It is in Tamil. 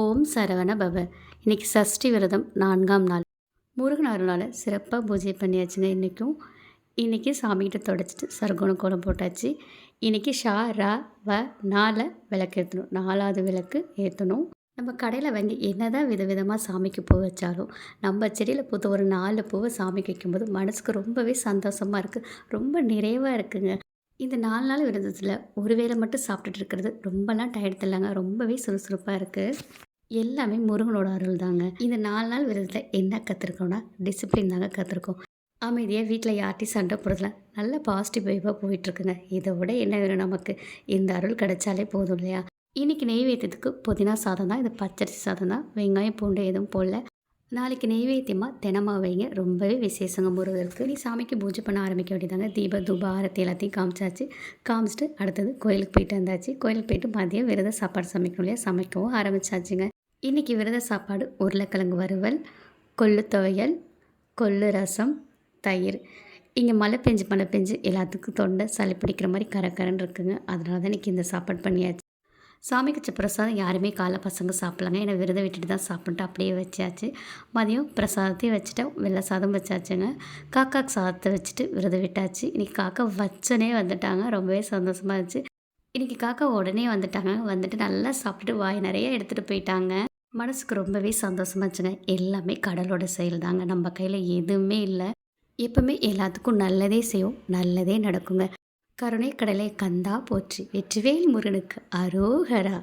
ஓம் சரவண பவ. இன்னைக்கு சஷ்டி விரதம் நான்காம் நாள். முருகன் அருளால் சிறப்பாக பூஜை பண்ணியாச்சுங்க இன்றைக்கும் இன்றைக்கி சாமிகிட்ட தொடச்சிட்டு சர்க்குண கோலம் போட்டாச்சு. இன்றைக்கி ஷா ரா வ நால விளக்கு ஏற்றணும் நாலாவது விளக்கு ஏற்றணும் நம்ம கடையில் வாங்கி என்னதான் விதவிதமாக சாமிக்கு பூ வச்சாலும் நம்ம செடியில் பூத்த ஒரு நாலு பூவை சாமிக்கு வைக்கும்போது மனசுக்கு ரொம்பவே சந்தோஷமாக இருக்குது ரொம்ப நிறைவாக இருக்குங்க. இந்த நாலு நாள் விரதத்தில் ஒரு வேளை மட்டும் சாப்பிட்டுட்டு இருக்கிறது ரொம்பலாம் டயர்ட் இல்லைங்க. ரொம்பவே சுறுசுறுப்பாக இருக்குது எல்லாமே முருகனோட அருள் தாங்க. இந்த நாலு நாள் விரதத்தில் என்ன கற்றுருக்கோம்னா டிசிப்ளின் தாங்க கற்றுருக்கோம் அமைதியாக வீட்டில் யார்ட்டையும் சண்டை போடுறதுல நல்ல பாசிட்டிவ் வைப்பாக போயிட்டுருக்குங்க. இதை விட என்ன வேணும் நமக்கு? இந்த அருள் கிடைச்சாலே போதும் இல்லையா? இன்றைக்கி நெய்வேத்தியத்துக்கு புதினா சாதம் தான். இது பச்சரிசி சாதம் தான். வெங்காயம் பூண்டு எதுவும் போடல. நாளைக்கு நெய்வேத்தியமாக தினமா வைங்க. ரொம்பவே விசேஷங்க முருகருக்கு. நீ சாமிக்கு பூஜை பண்ண ஆரம்பிக்க வேண்டியதாங்க. தீப தூப ஆரத்தி எல்லாத்தையும் காமிச்சாச்சு. காமிச்சிட்டு அடுத்தது கோயிலுக்கு போயிட்டு வந்தாச்சு. கோயிலுக்கு போயிட்டு மதியம் விரத சாப்பாடு சமைக்கணும் இல்லையா? சமைக்கவும் ஆரம்பிச்சாச்சுங்க. இன்றைக்கி விரத சாப்பாடு உருளைக்கிழங்கு வறுவல் கொள்ளு துவையல் கொள்ளு ரசம் தயிர். இங்கே மழை பெஞ்சு மழை பெஞ்சு எல்லாத்துக்கும் தொண்டை சளி பிடிக்கிற மாதிரி கரக்கரன்னு இருக்குங்க. அதனால தான் இன்றைக்கி இந்த சாப்பாடு பண்ணியாச்சு. சாமி கச்ச பிரசாதம் யாருமே காலை பசங்க சாப்பிட்லாங்க. ஏன்னா விரதம் விட்டுட்டு தான் சாப்பிட்டு அப்படியே வச்சாச்சு. மதியம் பிரசாதத்தையும் வச்சுட்டேன். வெள்ளை சாதம் வச்சாச்சுங்க. காக்காக்கு சாதத்தை வச்சுட்டு விரதம் விட்டாச்சு. இன்றைக்கி காக்கா வச்சனே வந்துட்டாங்க. ரொம்பவே சந்தோஷமாக இருந்துச்சு. இன்றைக்கி காக்கா உடனே வந்துட்டாங்க. வந்துட்டு நல்லா சாப்பிட்டுட்டு வாய் நிறைய எடுத்துகிட்டு போயிட்டாங்க. மனசுக்கு ரொம்பவே சந்தோஷமாச்சுங்க எல்லாமே கடலோட செயல் தாங்க நம்ம கையில் எதுவுமே இல்லை. எப்பவுமே எல்லாத்துக்கும் நல்லதே செய்யும் நல்லதே நடக்குங்க. கருணை கடலை கந்தா போற்றி. வெற்றிவேல் முருகனுக்கு அரோகரா.